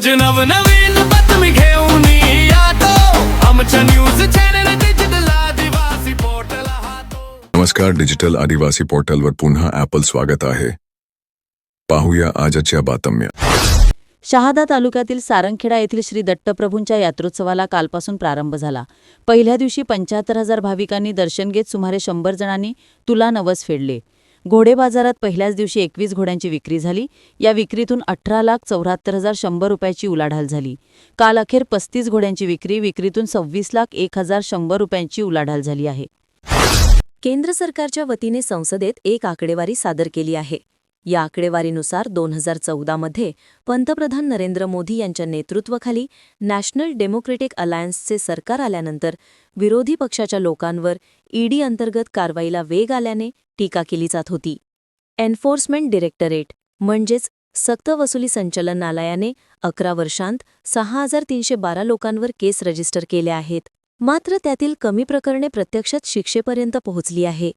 रोज नवनवीन बातमी घेऊन यातो. आमच्या news channel digital Adivasi portal हातो. नमस्कार डिजिटल आदिवासी पोर्टलवर पुन्हा ॲपल स्वागत आहे. पाहूया आजच्या बातम्या. शहादा तालुक्यातील सारंगखेडा येथील श्री दत्तप्रभूंच्या यात्रोत्सवाला कालपासून प्रारंभ झाला. पहिल्या दिवशी पंच्याहत्तर हजार भाविकांनी दर्शन घेत सुमारे शंभर जणांनी तुला नवस फेडले. घोडे बाजारात पहिल्याच दिवशी एकवीस घोड्यांची विक्री झाली. या विक्रीतून अठरा लाख चौऱ्याहत्तर हजार शंभर रुपयाची उलाढाल झाली. काल अखेर पस्तीस घोड्यांची विक्री विक्रीतून सव्वीस लाख एक हजार शंभर रुपयांची उलाढाल झाली आहे. केंद्र सरकारच्या वतीने संसदेत एक आकडेवारी सादर केली आहे. या आकडेवारीनुसार दोन हजार चौदामध्ये पंतप्रधान नरेंद्र मोदी यांच्या नेतृत्वाखाली नॅशनल डेमोक्रेटिक अलायन्सचे सरकार आल्यानंतर विरोधी पक्षाच्या लोकांवर ईडी अंतर्गत कारवाईला वेग आल्याने टीका केली जात होती. एन्फोर्समेंट डिरेक्टरेट म्हणजेच सक्तवसुली संचलनालयाने अकरा वर्षांत सहा हजार तीनशे बारा लोकांवर केस रजिस्टर केल्या आहेत. मात्र त्यातील कमी प्रकरणे प्रत्यक्षात शिक्षेपर्यंत पोहोचली आहे.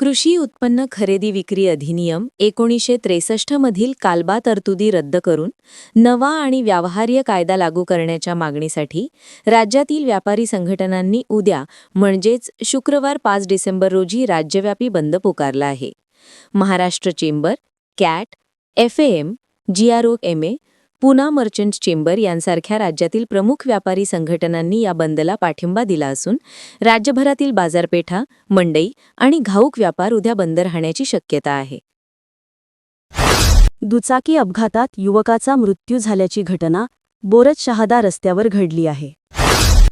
कृषी उत्पन्न खरेदी विक्री अधिनियम एकोणीसशे त्रेसष्टमधील कालबा तरतुदी रद्द करून नवा आणि व्यावहार्य कायदा लागू करण्याच्या मागणीसाठी राज्यातील व्यापारी संघटनांनी उद्या म्हणजेच शुक्रवार पाच डिसेंबर रोजी राज्यव्यापी बंद पुकारला आहे. Maharashtra chamber CAT F M G R O M A Poona merchant chamber यांसारख्या राज्यातील प्रमुख व्यापारी संघटनांनी या बंदला पाठिंबा दिला असून राज्यभरातील बाजारपेठा मंडई आणि घाऊक व्यापार उद्या बंद राहण्याची शक्यता आहे. दुचाकी अपघातात युवकाचा मृत्यू झाल्याची घटना बोरज शहादा रस्त्यावर घडली आहे.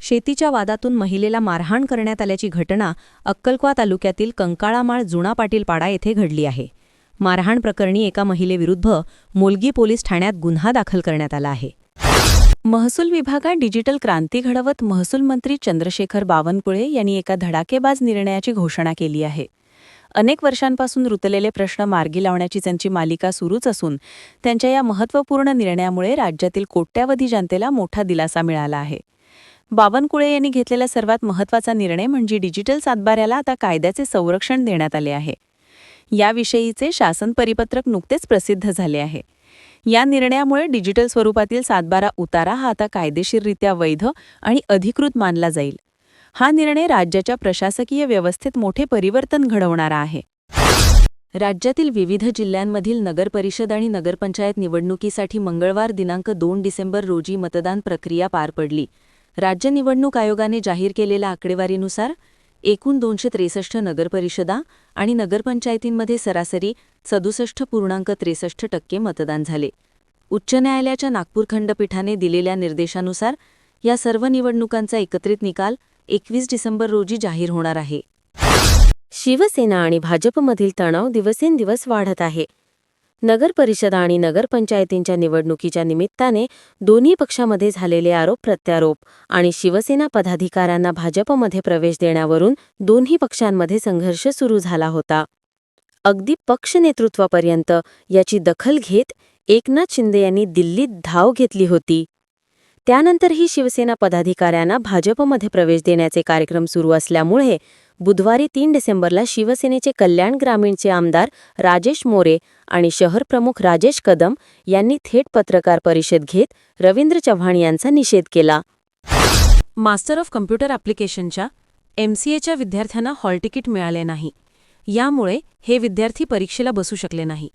शेतीच्या वादातून महिलेला मारहाण करण्यात आल्याची घटना अक्कलक्वा तालुक्यातील कंकाळामाळ जुना पाटील पाडा येथे घडली आहे. मारहाण प्रकरणी एका महिलेविरुद्ध मोलगी पोलीस ठाण्यात गुन्हा दाखल करण्यात आला आहे. महसूल विभागात डिजिटल क्रांती घडवत महसूल मंत्री चंद्रशेखर बावनकुळे यांनी एका धडाकेबाज निर्णयाची घोषणा केली आहे. अनेक वर्षांपासून रुतलेले प्रश्न मार्गी लावण्याची त्यांची मालिका सुरूच असून त्यांच्या या महत्त्वपूर्ण निर्णयामुळे राज्यातील कोट्यावधी जनतेला मोठा दिलासा मिळाला आहे. बावनकुळे यांनी घेतलेला सर्वात महत्त्वाचा निर्णय म्हणजे डिजिटल सातबाऱ्याला आता कायद्याचे संरक्षण देण्यात आले आहे. याविषयीचे शासन परिपत्रक नुकतेच प्रसिद्ध झाले आहे. या निर्णयामुळे डिजिटल स्वरूपातील सातबारा उतारा हा आता कायदेशीररित्या वैध आणि अधिकृत मानला जाईल. हा निर्णय राज्याच्या प्रशासकीय व्यवस्थेत मोठे परिवर्तन घडवणारा आहे. राज्यातील विविध जिल्ह्यांमधील नगरपरिषद आणि नगरपंचायत निवडणुकीसाठी मंगळवार दिनांक दोन डिसेंबर रोजी मतदान प्रक्रिया पार पडली. राज्य निवडणूक आयोगाने जाहीर केलेल्या आकडेवारीनुसार एकूण दोनशे त्रेसष्ट नगरपरिषदा आणि नगरपंचायतींमध्ये सरासरी सदुसष्ट पूर्णांक त्रेसष्ट टक्के मतदान झाले. उच्च न्यायालयाच्या नागपूर खंडपीठाने दिलेल्या निर्देशानुसार या सर्व निवडणुकांचा एकत्रित निकाल एकवीस डिसेंबर रोजी जाहीर होणार आहे. शिवसेना आणि भाजपमधील तणाव दिवसेंदिवस वाढत आहे. नगरपरिषदा आणि नगरपंचायतींच्या निवडणुकीच्या निमित्ताने दोन्ही पक्षामध्ये झालेले आरोप प्रत्यारोप आणि शिवसेना पदाधिकाऱ्यांना भाजपमध्ये प्रवेश देण्यावरून दोन्ही पक्षांमध्ये संघर्ष सुरू झाला होता. अगदी पक्ष नेतृत्वापर्यंत याची दखल घेत एकनाथ शिंदे यांनी दिल्लीत धाव घेतली होती. त्यानंतरही शिवसेना पदाधिकाऱ्यांना भाजपमध्ये प्रवेश देण्याचे कार्यक्रम सुरू असल्यामुळे बुधवारी तीन डिसेंबरला शिवसेनेचे कल्याण ग्रामीणचे आमदार राजेश मोरे आणि शहर प्रमुख राजेश कदम यांनी थेट पत्रकार परिषद घेत रवींद्र चव्हाण यांचा निषेध केला. मास्टर ऑफ कम्प्युटर ॲप्लिकेशनच्या एमसीएच्या विद्यार्थ्यांना हॉल तिकीट मिळाले नाही. यामुळे हे विद्यार्थी परीक्षेला बसू शकले नाही.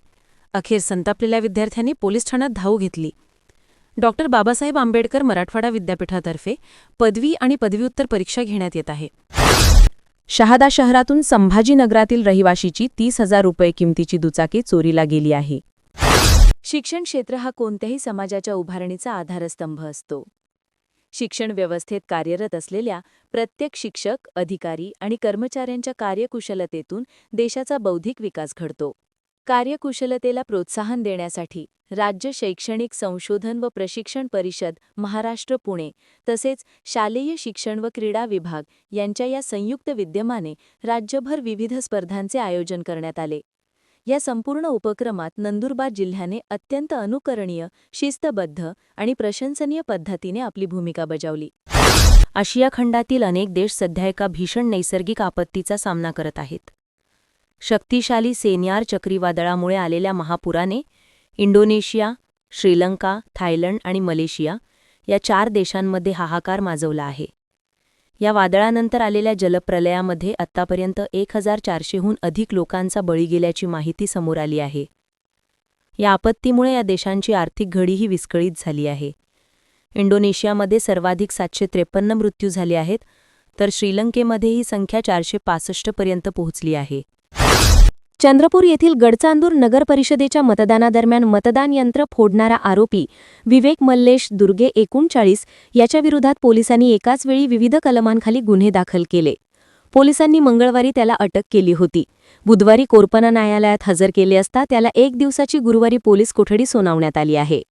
अखेर संतापलेल्या विद्यार्थ्यांनी पोलीस ठाण्यात धाव घेतली. डॉक्टर बाबासाहेब आंबेडकर मराठवाडा विद्यापीठातर्फे पदवी आणि पदव्युत्तर परीक्षा घेण्यात येत आहे. शहादा शहरातून संभाजीनगरातील रहिवाशीची तीस हजार रुपये किमतीची दुचाकी चोरीला गेली आहे. शिक्षण क्षेत्र हा कोणत्याही समाजाच्या उभारणीचा आधारस्तंभ असतो. शिक्षण व्यवस्थेत कार्यरत असलेल्या प्रत्येक शिक्षक अधिकारी आणि कर्मचाऱ्यांच्या कार्यकुशलतेतून देशाचा बौद्धिक विकास घडतो. कार्यकुशलतेला प्रोत्साहन देण्यासाठी राज्य शैक्षणिक संशोधन व प्रशिक्षण परिषद महाराष्ट्र पुणे तसेच शालेय शिक्षण व क्रीडा विभाग यांच्या या संयुक्त विद्यमाने राज्यभर विविध स्पर्धांचे आयोजन करण्यात आले. या संपूर्ण उपक्रमात नंदुरबार जिल्ह्याने अत्यंत अनुकरणीय शिस्तबद्ध आणि प्रशंसनीय पद्धतीने आपली भूमिका बजावली. आशिया खंडातील अनेक देश सध्या एका भीषण नैसर्गिक आपत्तीचा सामना करत आहेत. शक्तिशाली सेन्यार चक्रीवादळामुळे आलेल्या महापुराने इंडोनेशिया श्रीलंका थायलंड आणि मलेशिया या चार देशांमध्ये हाहाकार माजवला आहे. या वादळानंतर आलेल्या जलप्रलयामध्ये आत्तापर्यंत एक हजार चारशेहून अधिक लोकांचा बळी गेल्याची माहिती समोर आली आहे. या आपत्तीमुळे या देशांची आर्थिक घडीही विस्कळीत झाली आहे. इंडोनेशियामध्ये सर्वाधिक सातशे त्रेपन्न मृत्यू झाले आहेत तर श्रीलंकेमध्ये ही संख्या चारशे पासष्टपर्यंत पोहोचली आहे. चंद्रपूर येथील गडचांदूर नगर परिषदेच्या मतदानादरम्यान मतदान यंत्र फोडणारा आरोपी विवेक मल्लेश दुर्गे एकोणचाळीस याच्या विरोधात पोलिसांनी एकाच वेळी विविध कलमांखाली गुन्हे दाखल केले. पोलिसांनी मंगळवारी त्याला अटक केली होती. बुधवारी कोरपना न्यायालयात हजर केले असता त्याला एक दिवसाची गुरुवारी पोलीस कोठडी सुनावण्यात आली आहे.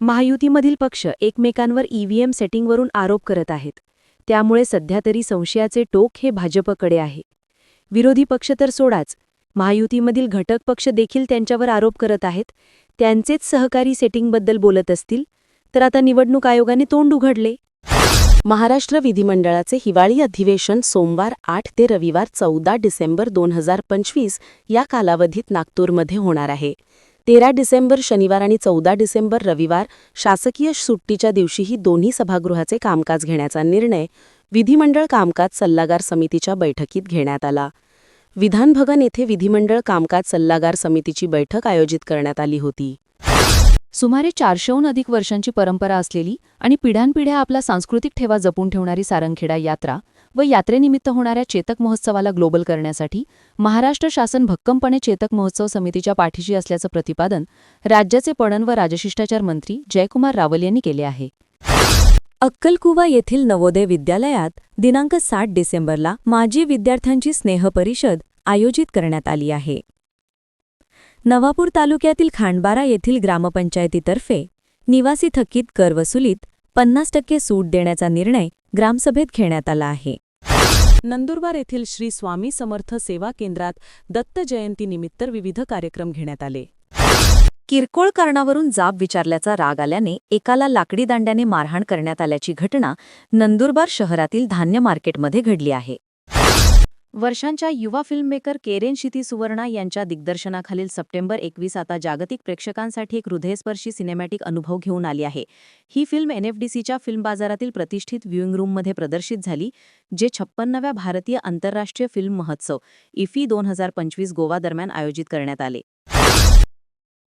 महायुतीमधील पक्ष एकमेकांवर ईव्हीएम सेटिंगवरून आरोप करत आहेत. त्यामुळे सध्या तरी संशयाचे टोक हे भाजपकडे आहे. विरोधी पक्ष तर सोडाच महायुतीमधील घटक पक्ष देखील त्यांच्यावर आरोप करत आहेत. त्यांचेच सहकारी सेटिंगबद्दल बोलत असतील तर आता निवडणूक आयोगाने तोंड उघडले. महाराष्ट्र विधिमंडळाचे हिवाळी अधिवेशन सोमवार आठ ते रविवार चौदा डिसेंबर दोन हजार पंचवीस या कालावधीत नागपूरमध्ये होणार आहे. तेरा डिसेंबर शनिवार आणि चौदा डिसेंबर रविवार शासकीय सुट्टीच्या दिवशीही दोन्ही सभागृहाचे कामकाज घेण्याचा निर्णय विधिमंडळ कामकाज सल्लागार समितीच्या बैठकीत घेण्यात आला. विधानभवन येथे विधिमंडळ कामकाज सल्लागार समितीची बैठक आयोजित करण्यात आली होती. सुमारे चारशेहून अधिक वर्षांची परंपरा असलेली आणि पिढ्यानपिढ्या आपला सांस्कृतिक ठेवा जपून ठेवणारी सारंगखेडा यात्रा व यात्रेनिमित्त होणाऱ्या चेतक महोत्सवाला ग्लोबल करण्यासाठी महाराष्ट्र शासन भक्कमपणे चेतक महोत्सव समितीच्या पाठीशी असल्याचं प्रतिपादन राज्याचे पणन व राजशिष्टाचार मंत्री जयकुमार रावल यांनी केले आहे. अक्कलकुवा येथील नवोदय विद्यालयात दिनांक सात डिसेंबरला माजी विद्यार्थ्यांची स्नेहपरिषद आयोजित करण्यात आली आहे. नवापूर तालुक्यातील खांडबारा येथील ग्रामपंचायतीतर्फे निवासी थकीत कर वसुलीत पन्नास टक्के सूट देण्याचा निर्णय ग्रामसभेत घेण्यात आला आहे. नंदुरबार येथील श्री स्वामी समर्थ सेवा केंद्रात दत्त जयंतीनिमित्त विविध कार्यक्रम घेण्यात आले. किरकोळ कारणावरून जाब विचारल्याचा राग आल्याने एकाला लाकडी दांड्याने मारहाण करण्यात आल्याची घटना नंदुरबार शहरातील धान्य मार्केटमध्ये घडली आहे. वर्षांच्या युवा फिल्ममेकर केरेन शिती सुवर्णा यांच्या दिग्दर्शनाखालील सप्टेंबर एकवीस आता जागतिक प्रेक्षकांसाठी एक हृदयस्पर्शी सिनेमॅटिक अनुभव घेऊन आली आहे. ही फिल्म एनएफडीसीच्या फिल्म बाजारातील प्रतिष्ठित व्ह्यूइंग रूममध्ये प्रदर्शित झाली जे छप्पन्नव्या भारतीय आंतरराष्ट्रीय फिल्म महोत्सव इफी दोन हजार पंचवीस गोवा दरम्यान आयोजित करण्यात आले.